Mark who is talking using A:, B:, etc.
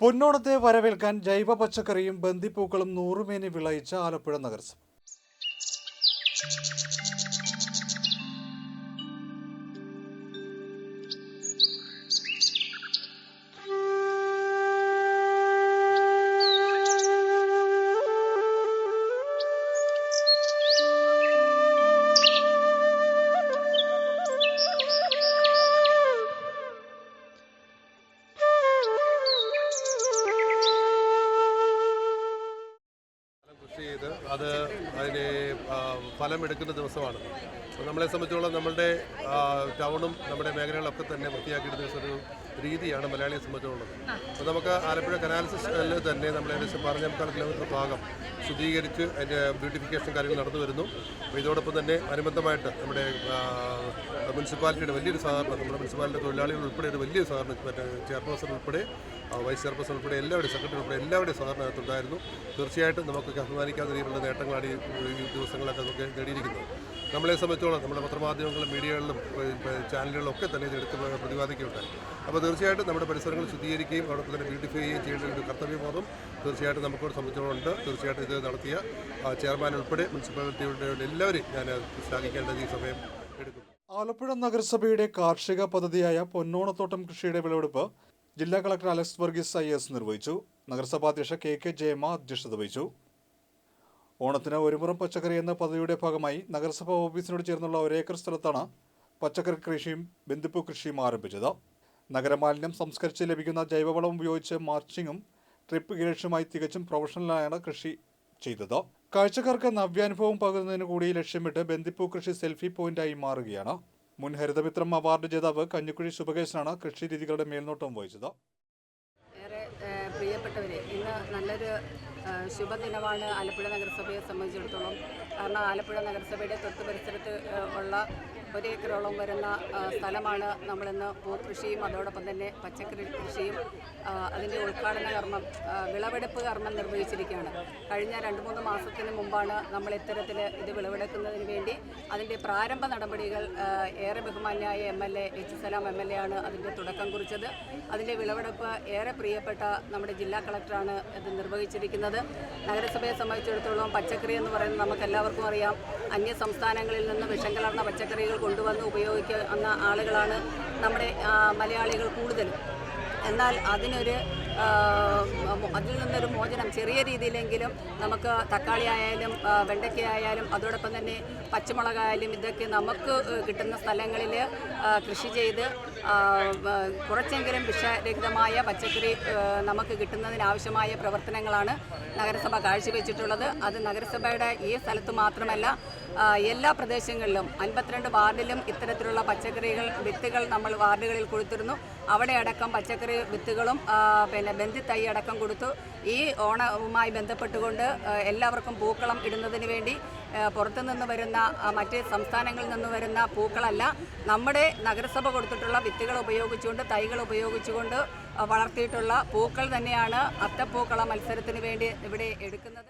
A: പൊന്നോണത്തെ വരവേൽക്കാൻ ജൈവ പച്ചക്കറിയും ബന്ദിപ്പൂക്കളും നൂറുമേനി വിളയിച്ച ആലപ്പുഴ നഗരസഭ.
B: കൃഷി ചെയ്ത് അത് അതിന് ഫലമെടുക്കുന്ന ദിവസമാണ്. നമ്മളെ സംബന്ധിച്ചോളം നമ്മളുടെ ടൗണും നമ്മുടെ മേഖലകളൊക്കെ തന്നെ വൃത്തിയാക്കിയിടുന്ന ഒരു രീതിയാണ് മലയാളിയെ സംബന്ധിച്ചുള്ളത് അപ്പോൾ നമുക്ക് ആലപ്പുഴ സിസ്റ്റമിൽ തന്നെ നമ്മൾ ഏകദേശം പറഞ്ഞേക്കാൾ കിലോമീറ്റർ ഭാഗം ശുദ്ധീകരിച്ച് അതിന്റെ ബ്യൂട്ടിഫിക്കേഷൻ കാര്യങ്ങൾ നടന്നു വരുന്നു. അപ്പോൾ ഇതോടൊപ്പം തന്നെ അനുബന്ധമായിട്ട് നമ്മുടെ മുനിസിപ്പാലിറ്റിയുടെ വലിയൊരു സഹകരണം നമ്മുടെ മുനിസിപ്പാലിറ്റി തൊഴിലാളികൾ ഉൾപ്പെടെ ഒരു വലിയ സഹകരണം മറ്റേ ചെയർപേഴ്സൺ ഉൾപ്പെടെ വൈസ് ചെയർപേഴ്സൺ ഉൾപ്പെടെ എല്ലാവരുടെയും സെക്രട്ടറി ഉൾപ്പെടെ എല്ലാവരുടെയും സഹകരണം അകത്തുണ്ടായിരുന്നു തീർച്ചയായിട്ടും നമുക്കൊക്കെ അഭിമാനിക്കാവുന്ന രീതിയിലുള്ള നേട്ടങ്ങളാണ് ഈ ദിവസങ്ങളൊക്കെ നമുക്ക് നേടിയിരിക്കുന്നത്. നമ്മളെ സംബന്ധിച്ചോളം നമ്മുടെ പത്രമാധ്യമങ്ങളും മീഡിയകളിലും ചാനലുകളിലും ഒക്കെ തന്നെ ഇത് എടുത്ത് പ്രതിപാദിക്കുകയുണ്ടായി അപ്പോൾ തീർച്ചയായിട്ടും നമ്മുടെ പരിസരങ്ങൾ ശുദ്ധീകരിക്കുകയും അതോടൊപ്പം തന്നെ ബ്യൂട്ടിഫൈ ചെയ്യുകയും ചെയ്യേണ്ട ഒരു കർത്തവ്യബോധം തീർച്ചയായിട്ടും നമുക്കോട് സംബന്ധിച്ചോളം ഉണ്ട്. തീർച്ചയായിട്ടും ഇത് നടത്തിയ ചെയർമാൻ ഉൾപ്പെടെ മുനിസിപ്പാലിറ്റിയുടെ എല്ലാവരെയും ഞാൻ ശ്ലാഘിക്കേണ്ടത് ഈ സമയം എടുക്കും
A: ആലപ്പുഴ നഗരസഭയുടെ കാർഷിക പദ്ധതിയായ പൊന്നോണത്തോട്ടം കൃഷിയുടെ വിളവെടുപ്പ് ജില്ലാ collector Alex Varghese I S നിർവഹിച്ചു. നഗരസഭാ അധ്യക്ഷ കെ കെ ജയമ അധ്യക്ഷത വഹിച്ചു. ഓണത്തിന് ഒരുപുറം പച്ചക്കറി എന്ന പദ്ധതിയുടെ ഭാഗമായി നഗരസഭാ ഓഫീസിനോട് ചേർന്നുള്ള ഒരേക്കർ സ്ഥലത്താണ് പച്ചക്കറി കൃഷിയും ബന്ദിപ്പൂ കൃഷിയും ആരംഭിച്ചത്. നഗരമാലിന്യം സംസ്കരിച്ച് ലഭിക്കുന്ന ജൈവവളം ഉപയോഗിച്ച് മാർച്ചിങ്ങും ട്രിപ്പ് ഇറിഗേഷനുമായി തികച്ചും പ്രൊഫഷണലാണ് കൃഷി ചെയ്തത്. കാഴ്ചക്കാർക്ക് നവ്യാനുഭവം പകരുന്നതിന് കൂടി ലക്ഷ്യമിട്ട് ബന്ദിപ്പൂ കൃഷി സെൽഫി പോയിന്റായി മാറുകയാണ്. മുൻ ഹരിതമിത്രം അവാർഡ് ജേതാവ് കഞ്ഞിക്കുഴി ശുഭകേശനാണ് കൃഷി രീതികളുടെ മേൽനോട്ടം വഹിച്ചത്.
C: ഏറെ പ്രിയപ്പെട്ടവരെ ഇന്ന് നല്ലൊരു ശുഭദിനമാണ് ആലപ്പുഴ നഗരസഭയെ സംബന്ധിച്ചിടത്തോളം. കാരണം ആലപ്പുഴ നഗരസഭയുടെ തൊട്ട് പരിസരത്ത് ഏഹ്, ഒരു ഏക്കറോളം വരുന്ന സ്ഥലമാണ് നമ്മളിന്ന് പൂക്കൃഷിയും അതോടൊപ്പം തന്നെ പച്ചക്കറി കൃഷിയും അതിന്റെ ഉദ്ഘാടന കർമ്മം വിളവെടുപ്പ് കർമ്മം നിർവഹിച്ചിരിക്കുകയാണ്. കഴിഞ്ഞ രണ്ട് മൂന്ന് മാസത്തിന് മുമ്പാണ് നമ്മൾ ഇത്തരത്തിൽ ഇത് വിളവെടുക്കുന്നതിന് വേണ്ടി അതിന്റെ പ്രാരംഭ നടപടികൾ ഏറെ ബഹുമാന്യായ M L A H Salam M L A ആണ് അതിന്റെ തുടക്കം കുറിച്ചത്. അതിന്റെ വിളവെടുപ്പ് ഏറെ പ്രിയപ്പെട്ട നമ്മുടെ ജില്ലാ കളക്ടറാണ് ഇത് നിർവഹിച്ചിരിക്കുന്നത്. നഗരസഭയെ സംബന്ധിച്ചിടത്തോളം പച്ചക്കറി എന്ന് പറയുന്നത് നമുക്ക് എല്ലാവർക്കും അറിയാം. അന്യ സംസ്ഥാനങ്ങളിൽ നിന്ന് വിഷം കലർന്ന പച്ചക്കറികൾ കൊണ്ടുവന്ന് ഉപയോഗിക്കുന്ന ആളുകളാണ് നമ്മുടെ മലയാളികൾ കൂടുതലും. എന്നാൽ അതിനൊരു അതിൽ നിന്നൊരു മോചനം ചെറിയ രീതിയിലെങ്കിലും നമുക്ക് തക്കാളി ആയാലും വെണ്ടയ്ക്കയായാലും അതോടൊപ്പം തന്നെ പച്ചമുളകായാലും ഇതൊക്കെ നമുക്ക് കിട്ടുന്ന സ്ഥലങ്ങളിൽ കൃഷി ചെയ്ത് കുറച്ചെങ്കിലും വിഷരഹിതമായ പച്ചക്കറി നമുക്ക് കിട്ടുന്നതിനാവശ്യമായ പ്രവർത്തനങ്ങളാണ് നഗരസഭ കാഴ്ചവെച്ചിട്ടുള്ളത്. അത് നഗരസഭയുടെ ഈ സ്ഥലത്ത് മാത്രമല്ല എല്ലാ പ്രദേശങ്ങളിലും അൻപത്തിരണ്ട് വാർഡിലും ഇത്തരത്തിലുള്ള പച്ചക്കറികൾ വിത്തുകൾ നമ്മൾ വാർഡുകളിൽ കൊടുത്തിരുന്നു. അവിടെ അടക്കം പച്ചക്കറി വിത്തുകളും പിന്നെ പിന്നെ ബന്ധിത്തൈ അടക്കം കൊടുത്തു. ഈ ഓണവുമായി ബന്ധപ്പെട്ടുകൊണ്ട് എല്ലാവർക്കും പൂക്കളം ഇടുന്നതിന് വേണ്ടി ആ, പുറത്തുനിന്ന് വരുന്ന മറ്റ് സംസ്ഥാനങ്ങളിൽ നിന്ന് വരുന്ന പൂക്കളല്ല നമ്മുടെ നഗരസഭ കൊടുത്തിട്ടുള്ള വിത്തുകൾ ഉപയോഗിച്ചുകൊണ്ട് തൈകൾ ഉപയോഗിച്ചുകൊണ്ട് വളർത്തിയിട്ടുള്ള പൂക്കൾ തന്നെയാണ് അത്തപ്പൂക്കള മത്സരത്തിന് വേണ്ടി ഇവിടെ എടുക്കുന്നത്.